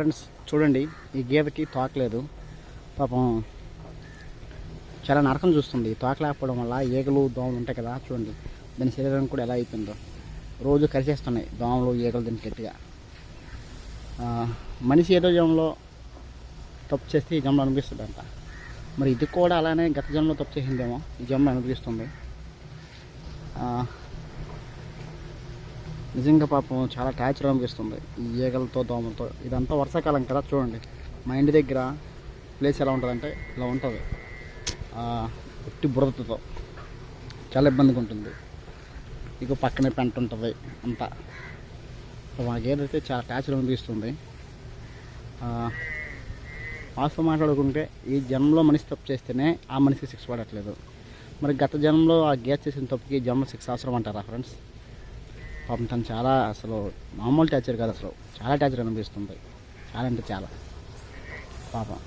Friends చూడండి ఈ గేదెకి తోకలేదు పాపం చాలా నరకం చూస్తుంది. తోక లేకపోవడం వల్ల ఈగలు దోమలు ఉంటాయి కదా చూడండి. దాని శరీరం కూడా ఎలా అయిపోయిందో. రోజు కరిచేస్తున్నాయి దోమలు ఈగలు దీనికి గట్టిగా. మనిషి ఏదో జన్మలో తప్పు చేస్తే ఈ జన్మలో అనిపిస్తుందంట మరి ఇది కూడా అలానే గత జన్మలో తప్పు చేసిందేమో ఈ జన్మలో అనిపిస్తుంది నిజంగా పాపం చాలా టార్చర్ అనిపిస్తుంది. ఈ ఈగలతో దోమలతో. ఇదంతా వర్షాకాలం కదా చూడండి. మా ఇంటి దగ్గర ప్లేస్ ఎలా ఉంటుందంటే ఇలా ఉంటుంది. ఉట్టి బురదతో. చాలా ఇబ్బందిగా ఉంటుంది. ఇక పక్కనే పెంట ఉంటుంది అంతా. సో మాకేదైతే చాలా టార్చర్ అనిపిస్తుంది. వాస్తవం మాట్లాడుకుంటే ఈ జన్మలో మనిషి తప్పు చేస్తేనే ఆ మనిషికి శిక్ష పడట్లేదు. మరి గత జన్మలో ఆ గేర్ చేసిన తప్పుకి ఈ జన్మ శిక్ష అవసరం అంటారా ఫ్రెండ్స్ పాపం తను చాలా అసలు మామూలు టార్చర్ కాదు అసలు. చాలా టార్చర్ అనిపిస్తుంది. చాలా అంటే చాలా. పాపం.